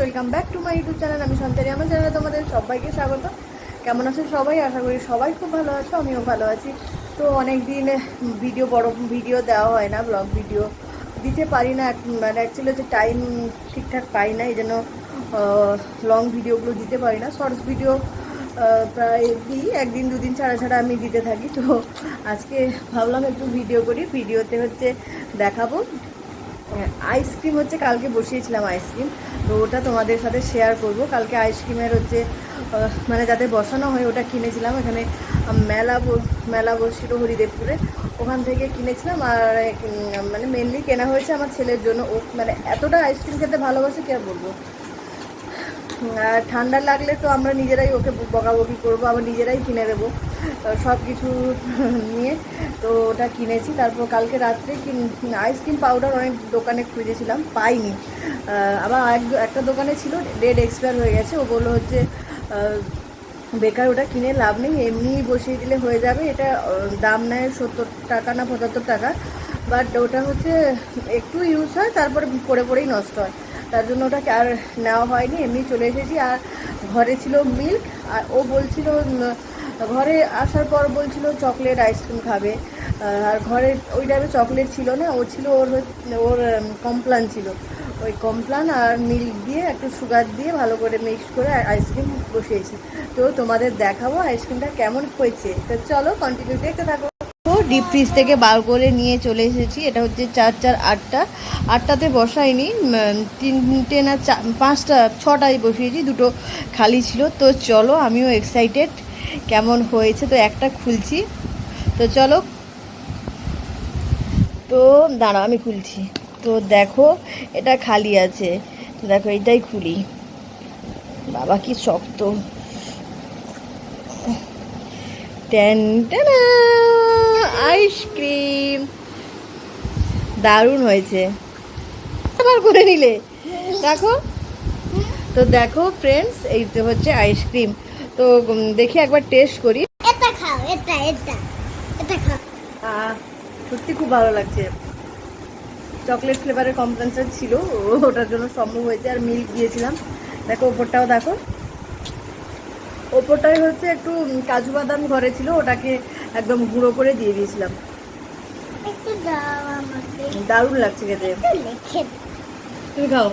Welcome back to my YouTube channel আমি সন্তানি আমার চ্যানেলে তোমাদের সবাইকে স্বাগত। কেমন আছো সবাই? আশা করি সবাই খুব ভালো আছো, আমিও ভালো আছি। তো অনেক দিন ভিডিও বড় ভিডিও দেওয়া হয় না ব্লগ ভিডিও দিতে পারি না। মানে অ্যাকচুয়ালি হচ্ছে টাইম ঠিকঠাক পাই না এই জন্য লং ভিডিওগুলো দিতে পারি না। শর্টস ভিডিও প্রায় দিই, একদিন, দুদিন ছাড়া ছাড়া আমি দিতে থাকি। তো আজকে ভাবলাম একটু ভিডিও করি। ভিডিওতে হচ্ছে দেখাবো। আইসক্রিম হচ্ছে কালকে বসিয়েছিলাম আইসক্রিম তো ওটা তোমাদের সাথে শেয়ার করব। কালকে আইসক্রিমের হচ্ছে মানে যাতে বসানো হয় ওটা কিনেছিলাম। এখানে মেলা মেলা বসছিল হরিদেবপুরে। ওখান থেকে কিনেছিলাম আর মানে মেনলি কেনা হয়েছে আমার ছেলের জন্য। ও মানে এতটা আইসক্রিম খেতে ভালোবাসে কে বলব? আর ঠান্ডা লাগলে তো আমরা নিজেরাই ওকে বকাবকি করব, আবার নিজেরাই কিনে দেবো। সব কিছু নিয়ে। তো ওটা কিনেছি। তারপর কালকে রাত্রে আইসক্রিম পাউডার অনেক দোকানে খুঁজেছিলাম, পাইনি। আবার এক- একটা দোকানে ছিল ডেট এক্সপায়ার হয়ে গেছে। ও বলল হচ্ছে বেকার ওটা কিনে লাভ নেই, এমনি বসিয়ে দিলে হয়ে যাবে। এটা দাম নেয় সত্তর টাকা না পঁচাত্তর টাকা। বাট ওটা হচ্ছে একটু ইউজ হয়, তারপরে পরে পরেই নষ্ট হয়। তার জন্য ওটাকে আর নেওয়া হয়নি। এমনি চলে এসেছি। আর ঘরে ছিল মিল্ক আর ও বলছিল ঘরে আসার পর বলছিল চকলেট আইসক্রিম খাবে। আর ঘরে ওই টাইমে চকলেট ছিল না, ও ছিল ওর ওর কমপ্লান ছিল। ওই কমপ্লান আর মিল্ক দিয়ে একটু সুগার দিয়ে ভালো করে মিক্স করে আইসক্রিম বসিয়েছি। তো তোমাদের দেখাবো আইসক্রিমটা কেমন হয়েছে। তো চলো কন্টিনিউ দেখতে থাকো। ডিপ ফ্রিজ থেকে বার করে নিয়ে চলে এসেছি। এটা হচ্ছে চার চার, আটটা। আটটাতে বসাইনি তিনটে না চা পাঁচটা, ছটায় বসিয়েছি, দুটো খালি ছিল। তো চলো আমিও এক্সাইটেড কেমন হয়েছে? তো একটা খুলছি। তো চলো। তো দাঁড়াও, আমি খুলছি। তো দেখো, এটা খালি আছে। তো দেখো এটাই খুলি। বাবা, কি শক্ত। আইসক্রিম। দারুণ হয়েছে। আবার করে নিলে। দেখো। তো দেখো ফ্রেন্ডস এই তো হচ্ছে আইসক্রিম। তো দেখি একবার টেস্ট করি। এটা খাও এটা এটা এটা খাও। সত্যি খুব ভালো লাগছে। চকলেট ফ্লেভারের কম্পেনসেট ছিল ওটার জন্য সম্ভব হয়েছে আর মিল্ক দিয়েছিলাম। দেখো ওপরটাও দেখো। ওপরটাই হচ্ছে একটু কাজু বাদাম ঘরে ছিল ওটাকে একদম গুঁড়ো করে দিয়ে দিয়েছিলাম। দারুণ লাগছে খেতে। তুমি খাও।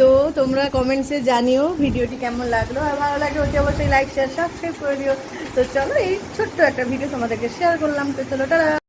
তো তোমরা কমেন্টসে জানিও ভিডিওটি কেমন লাগল। আর ভালো লাগে অতি অবশ্যই লাইক শেয়ার সাবস্ক্রাইব করে দিও। তো চলো এই ছোট্ট একটা ভিডিও তোমাদেরকে শেয়ার করলাম। তো চলো, টাটা!